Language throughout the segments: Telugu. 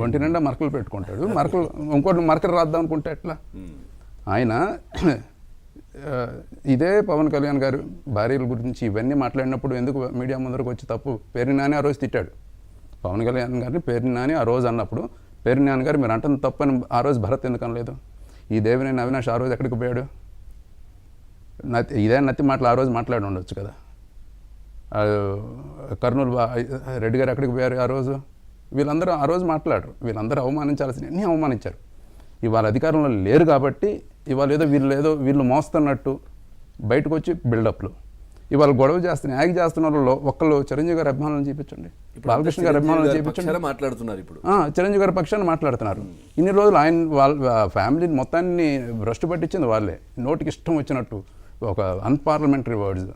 ఒంటి నిండా మరకలు పెట్టుకుంటాడు. మరకలు ఇంకోటి మరకలు రాద్దాం అనుకుంటే ఎట్లా ఆయన ఆ, ఇదే పవన్ కళ్యాణ్ గారు భార్యల గురించి ఇవన్నీ మాట్లాడినప్పుడు ఎందుకు మీడియా ముందరకు వచ్చి తప్పు? పేరు నాని ఆ రోజు తిట్టాడు. పవన్ కళ్యాణ్ గారిని పేరు నాని ఆ రోజు అన్నప్పుడు పేరు నాని గారు మీరు అంటుంది తప్పు అని ఆ రోజు భరత్ ఎందుకు అనలేదు ఈ దేవినేని అవినాష్ ఆ రోజు ఎక్కడికి పోయాడు? నత్తి ఇదే నత్తి మాటలు ఆ రోజు మాట్లాడి ఉండొచ్చు కదా. కర్నూలు రెడ్డి గారు ఎక్కడికి పోయారు ఆ రోజు? వీళ్ళందరూ ఆ రోజు మాట్లాడరు. వీళ్ళందరూ అవమానించాల్సిన అన్నీ అవమానించారు. ఇవాళ అధికారంలో లేరు కాబట్టి ఇవాళ ఏదో వీళ్ళు ఏదో వీళ్ళు మోస్తున్నట్టు బయటకు వచ్చి బిల్డప్లు. ఇవాళ గొడవ చేస్తున్న యాగి చేస్తున్న వాళ్ళలో ఒక్కళ్ళు చిరంజీవి గారి అభిమానులను చూపించండి. బాలకృష్ణ గారి అభిమానులను చూపించండి. మాట్లాడుతున్నారు ఇప్పుడు. ఆ, చిరంజీవి గారి పక్షాన్ని మాట్లాడుతున్నారు. ఇన్ని రోజులు ఆయన వాళ్ళ ఫ్యామిలీని మొత్తాన్ని భ్రష్టు పట్టించింది వాళ్ళే. నోటికి ఇష్టం వచ్చినట్టు ఒక అన్పార్లమెంటరీ వర్డ్స్.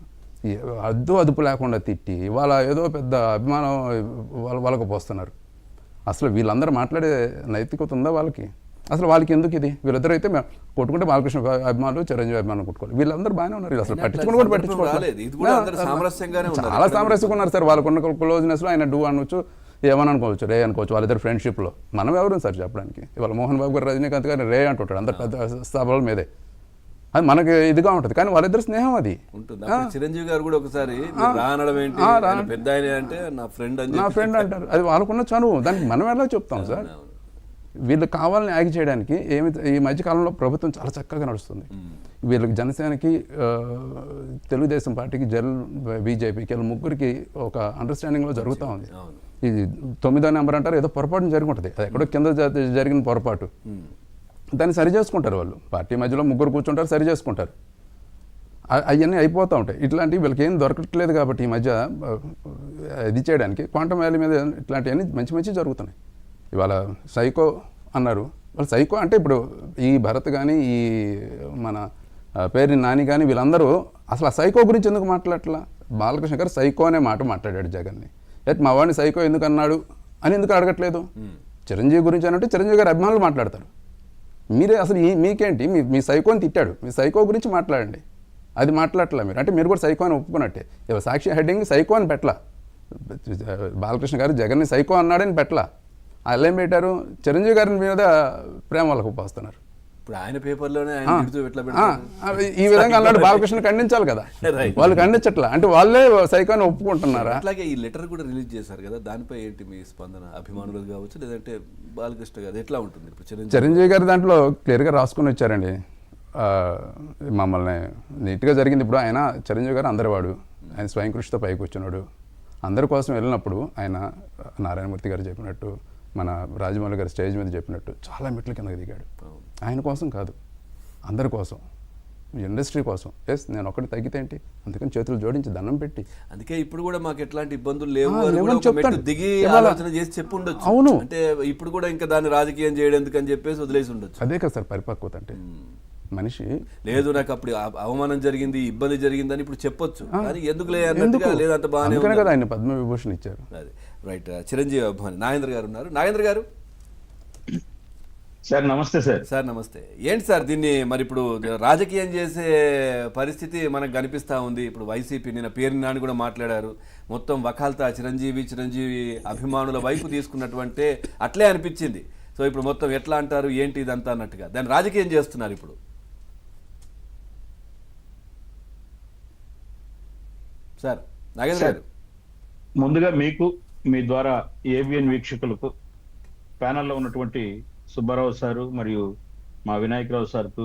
అద్దు అదుపు లేకుండా తిట్టి ఇవాళ ఏదో పెద్ద అభిమానం వాళ్ళ వాళ్ళకు పోస్తున్నారు. అసలు వీళ్ళందరూ మాట్లాడే నైతికత ఉందా వాళ్ళకి? అసలు వాళ్ళకి ఎందుకు ఇది? వీళ్ళిద్దరు అయితే మేము కొట్టుకుంటే బాలకృష్ణ అభిమానులు చిరంజీవి అభిమానులు కొట్టుకోవాలి. వీళ్ళందరూ బాగానే ఉన్నారు అసలు. పట్టించుకుని కూడా పట్టించుకోవాలి. చాలా సామరస్యంగా ఉన్నారు సార్. వాళ్ళకున్న క్లోజ్నెస్లో ఆయన డూ అనొచ్చు ఏమని అనుకోవచ్చు రే అనుకోవచ్చు వాళ్ళిద్దరు ఫ్రెండ్షిప్లో మనం ఎవరు సార్ చెప్పడానికి? ఇవాళ మోహన్ బాబు గారు రజనీకాంత్ గారు రే అంటుంటాడు. అందరు పెద్ద సభల మీదే. అది మనకి ఇదిగా ఉంటుంది. కానీ వాళ్ళిద్దరు స్నేహం అది. ఉంటుంది. చిరంజీవి గారు కూడా ఒకసారి ఏంటి? పెద్ద ఆయన అంటే నా ఫ్రెండ్ అని నా ఫ్రెండ్ అంటారు. అది వాళ్ళకున్న చనువు. దానికి మనం ఎలా చెప్తాం సార్. వీళ్ళు కావాలని యాగి చేయడానికి ఏమి ఈ మధ్యకాలంలో ప్రభుత్వం చాలా చక్కగా నడుస్తుంది. వీళ్ళకి జనసేనకి తెలుగుదేశం పార్టీకి జల్ బీజేపీకి వీళ్ళ ముగ్గురికి ఒక అండర్స్టాండింగ్లో జరుగుతూ ఉంది. ఇది తొమ్మిదో నెంబర్ అంటారు. ఏదో పొరపాటు జరిగి ఉంటుంది. అది ఎక్కడో కింద జరిగిన పొరపాటు. దాన్ని సరి చేసుకుంటారు వాళ్ళు. పార్టీ మధ్యలో ముగ్గురు కూర్చుంటారు సరి చేసుకుంటారు. అవన్నీ అయిపోతూ ఉంటాయి. ఇట్లాంటివి వీళ్ళకి ఏం దొరకట్లేదు కాబట్టి ఈ మధ్య ఇది చేయడానికి క్వాంటమ్ వ్యాలీ మీద ఇట్లాంటివన్నీ మంచి మంచి జరుగుతున్నాయి. ఇవాళ సైకో అన్నారు. వాళ్ళు సైకో అంటే ఇప్పుడు ఈ భరత్ కానీ ఈ మన ఆ, పేరు నాని కానీ వీళ్ళందరూ అసలు ఆ సైకో గురించి ఎందుకు మాట్లాడట్లా? బాలకృష్ణ గారు సైకో అనే మాట మాట్లాడాడు జగన్ని. ఎట్ మా వాడిని సైకో ఎందుకు అన్నాడు అని ఎందుకు అడగట్లేదు? చిరంజీవి గురించి అని అంటే చిరంజీవి గారి అభిమానులు మాట్లాడతారు. మీరే అసలు మీకేంటి? మీ మీ సైకోని తిట్టాడు. మీ సైకో గురించి మాట్లాడండి. అది మాట్లాడలే మీరు? అంటే మీరు కూడా సైకో అని ఒప్పుకున్నట్టే. సాక్షి హెడ్డింగ్ సైకో అని పెట్టలా. బాలకృష్ణ గారు జగన్ని సైకో అన్నాడని పెట్టలా. అలా ఏం పెట్టారు. చిరంజీవి గారిని మీద ప్రేమ వాళ్ళకు పోస్తున్నారు. ఇప్పుడు ఆయన పేపర్లోనే ఈ విధంగా అన్నాడు బాలకృష్ణ ఖండించాలి కదా. వాళ్ళు ఖండించట్లా. అంటే వాళ్ళే సైకోని ఒప్పుకుంటున్నారా? అట్లాగే ఈ లెటర్ కూడా రిలీజ్ చేశారు కదా దానిపై ఏంటి మీ స్పందన? అభిమానులు కావచ్చు లేదంటే బాలకృష్ణ గారు ఎట్లా ఉంటుంది ఇప్పుడు చిరంజీవి గారి? దాంట్లో క్లియర్గా రాసుకొని వచ్చారండి. మమ్మల్ని నీట్గా జరిగింది. ఇప్పుడు ఆయన చిరంజీవి గారు అందరివాడు. ఆయన స్వయం కృషితో పైకి వచ్చినాడు. అందరి కోసం వెళ్ళినప్పుడు ఆయన నారాయణమూర్తి గారు చెప్పినట్టు మన రాజమౌళి గారు స్టేజ్ మీద చెప్పినట్టు చాలా మెట్ల కిందకి దిగాడు. ఆయన కోసం కాదు అందరి కోసం ఇండస్ట్రీ కోసం. ఎస్ నేను ఒకటి తగ్గితే ఏంటి? అందుకని చేతులు జోడించి దండం పెట్టి. అందుకే ఇప్పుడు కూడా మాకు ఎట్లాంటి ఇబ్బందులు లేవు. దిగి ఆలోచన చేసి చెప్పి ఉండొచ్చు అవును. అంటే ఇప్పుడు కూడా ఇంకా దాన్ని రాజకీయం చేయడం ఎందుకని చెప్పేసి వదిలేసి ఉండొచ్చు. అదే కదా సార్ పరిపక్వత అంటే. మనిషి లేదు నాకు అప్పుడు అవ- అవమానం జరిగింది ఇబ్బంది జరిగిందని ఇప్పుడు చెప్పొచ్చు. కానీ ఎందుకు? లేదంత బాగానే కదా ఆయన పద్మ విభూషణ్ ఇచ్చారు. అది రైట్. చిరంజీవి అభిమాని నాగేంద్ర గారు ఉన్నారు. నాగేంద్ర గారు? సార్ నమస్తే సార్. సార్ నమస్తే. ఏంటి సార్ దీన్ని మరి ఇప్పుడు రాజకీయం చేసే పరిస్థితి మనకు కనిపిస్తా ఉంది. ఇప్పుడు వైసీపీ నిన్న పేరు నాని కూడా మాట్లాడారు. మొత్తం వకాల్తా చిరంజీవి చిరంజీవి అభిమానుల వైపు తీసుకున్నటువంటి అట్లే అనిపించింది. సో ఇప్పుడు మొత్తం ఎట్లా అంటారు? ఏంటి ఇదంతా అన్నట్టుగా. దాన్ని రాజకీయం చేస్తున్నారు ఇప్పుడు. సార్ నాగేంద్ర గారు. ముందుగా మీకు మీ ద్వారా ఏవిఎన్ వీక్షకులకు ప్యానెల్లో ఉన్నటువంటి సుబ్బారావు సారు మరియు మా వినాయకరావు సార్కు